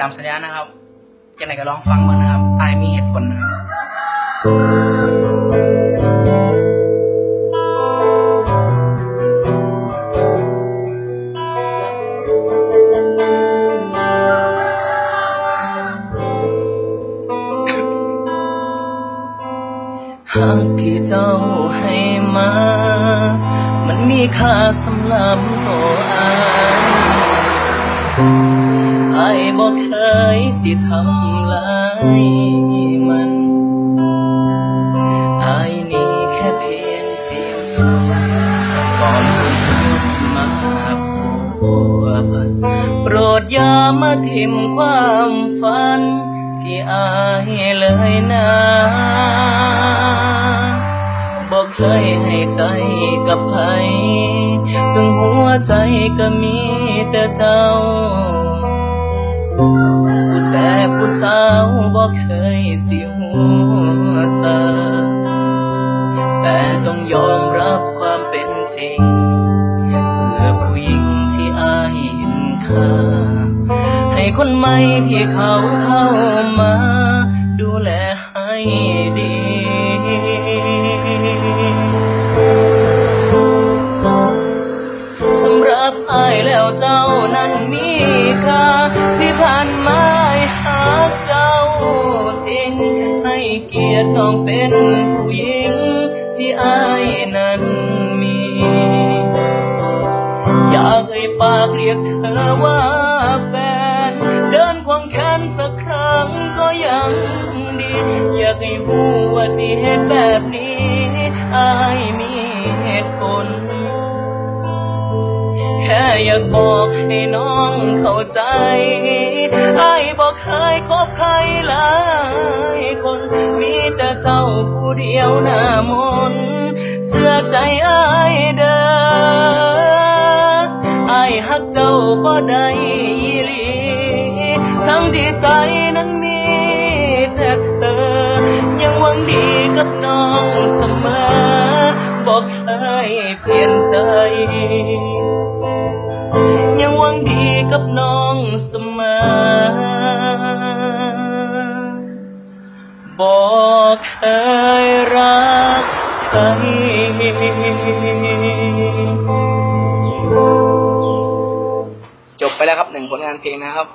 ตามสัญญานะครับจังไหนก็ลองฟังเบิ่งนะครับอายมีเหตุผลนะครับหากที่เจ้าให้มา มันมีค่าสำหรับตัวอาย อายบอกเคยสิทำลายมันอายนี่แค่เพียงเจ็บตัวก่อนจะรู้สมาผัวพันโปรดอย่ามาทิมความฝัน ที่อายเลยนะบอกเคยให้ใจกับใครจนหัวใจก็มีแต่เจ้า ผู้แสบผู้สาวบอกเคยสิหัวสาแต่ต้องยอมรับความเป็นจริง เพื่อผู้หญิงที่อายเห็นค่าให้คนใหม่ที่เขาเข้ามา ดูแลให้ดีสำหรับอายแล้วเจ้านั้นมีค่าที่ผ่าน เกียรติน้องเป็นผู้หญิง ที่อายนั้นมี อยากให้ปากเรียกเธอว่าแฟน เดินควงแขนสักครั้งก็ยังดี อยากให้หูว่าที่เหตุแบบนี้อายมีเหตุผลแค่อยากบอกให้น้องเข้าใจ ไอ้ายบอกเคยคบใครหลายคน เจ้าผู้เดียวหน้ามนเสื้อใจไอ้ายเด้อไอ้ายหักเจ้าบ่ได้อีหลีทั้งที่ใจนั้นมีแต่เธอ ยังหวังดีกับน้องเสมอ บอกเคยเปลี่ยนใจ ยังหวังดีกับน้องเสมอ เคยรักใครจบไปแล้วครับหนึ่งผลงานเพลงนะครับ